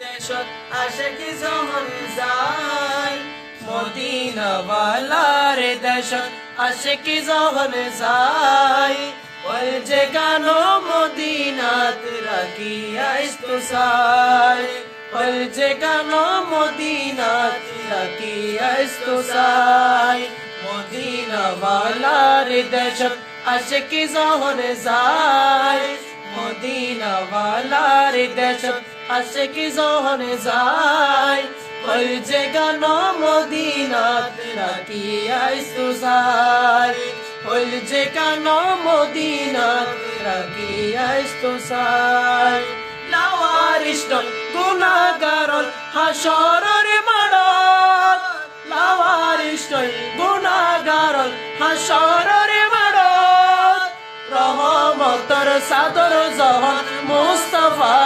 দেশত আশেকি যখন যায়? মদিনাওয়ালার দেশত আশেকি যখন যায়? ওই যে গান মদিনাত রাখিয়া ইস্তুসায় ওই যে গান মদিনাত রাখিয়া ইস্তুসায় মদিনাওয়ালার দেশত আশেকি যখন যায়? মদিনাওয়ালার দেশত আশেকি জহনে যায়? ওই যে গান মদিনাত রাখিয়া ইস্তুসায় ওই যে গান মদিনাত হাসরের মাড়ত রহমতর সাদর জহন মুস্তফার আতর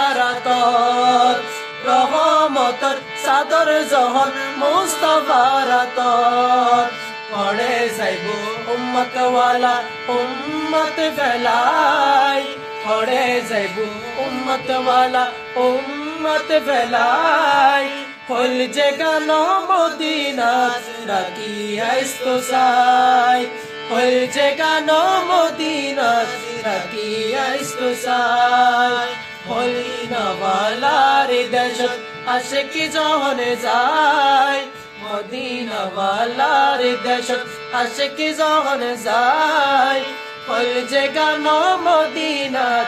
রহমতর সাদর জহন মুস্তফার আতর পড়ে যাইব উম্মত ওয়ালা উম্মত ফেলাই পড়ে যাইব উম্মত ওয়ালা উম্মত ফেলাই হল যে গান মদিনাত রাখিয়া ইস্তসাই হল যে গান মদিনাত রাখিয়া ইস্তসাই মদিনাওয়ালার দেশত আশেকি যখন যায়, মদিনাওয়ালার দেশত আশেকি যখন যায়। হল যে গান মদিনাত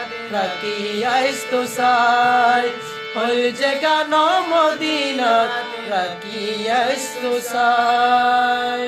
তো সাই হল যে গান মদিনাত তো ইস্তসাই